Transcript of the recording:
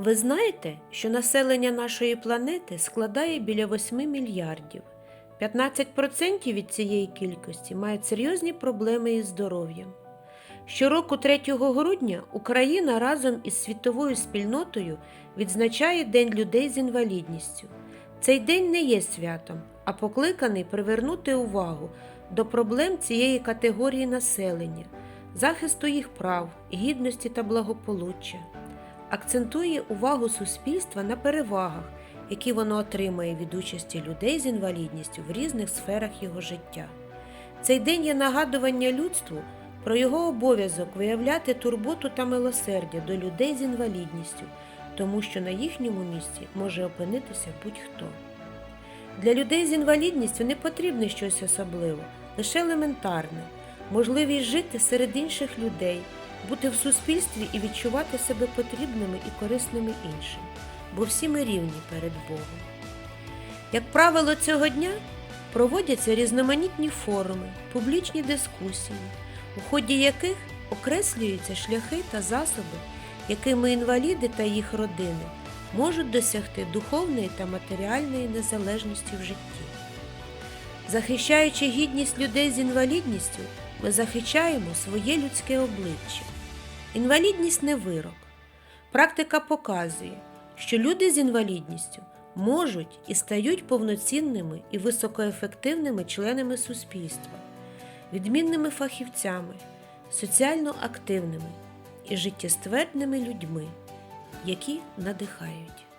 Ви знаєте, що населення нашої планети складає біля 8 мільярдів. 15% від цієї кількості мають серйозні проблеми із здоров'ям. Щороку 3 грудня Україна разом із світовою спільнотою відзначає День людей з інвалідністю. Цей день не є святом, а покликаний привернути увагу до проблем цієї категорії населення, захисту їх прав, гідності та благополуччя. Акцентує увагу суспільства на перевагах, які воно отримує від участі людей з інвалідністю в різних сферах його життя. Цей день є нагадування людству про його обов'язок виявляти турботу та милосердя до людей з інвалідністю, тому що на їхньому місці може опинитися будь-хто. Для людей з інвалідністю не потрібне щось особливе, лише елементарне, можливість жити серед інших людей, бути в суспільстві і відчувати себе потрібними і корисними іншим, бо всі ми рівні перед Богом. Як правило, цього дня проводяться різноманітні форуми, публічні дискусії, у ході яких окреслюються шляхи та засоби, якими інваліди та їх родини можуть досягти духовної та матеріальної незалежності в житті. Захищаючи гідність людей з інвалідністю, ми захищаємо своє людське обличчя. Інвалідність не вирок. Практика показує, що люди з інвалідністю можуть і стають повноцінними і високоефективними членами суспільства, відмінними фахівцями, соціально активними і життєствердними людьми, які надихають.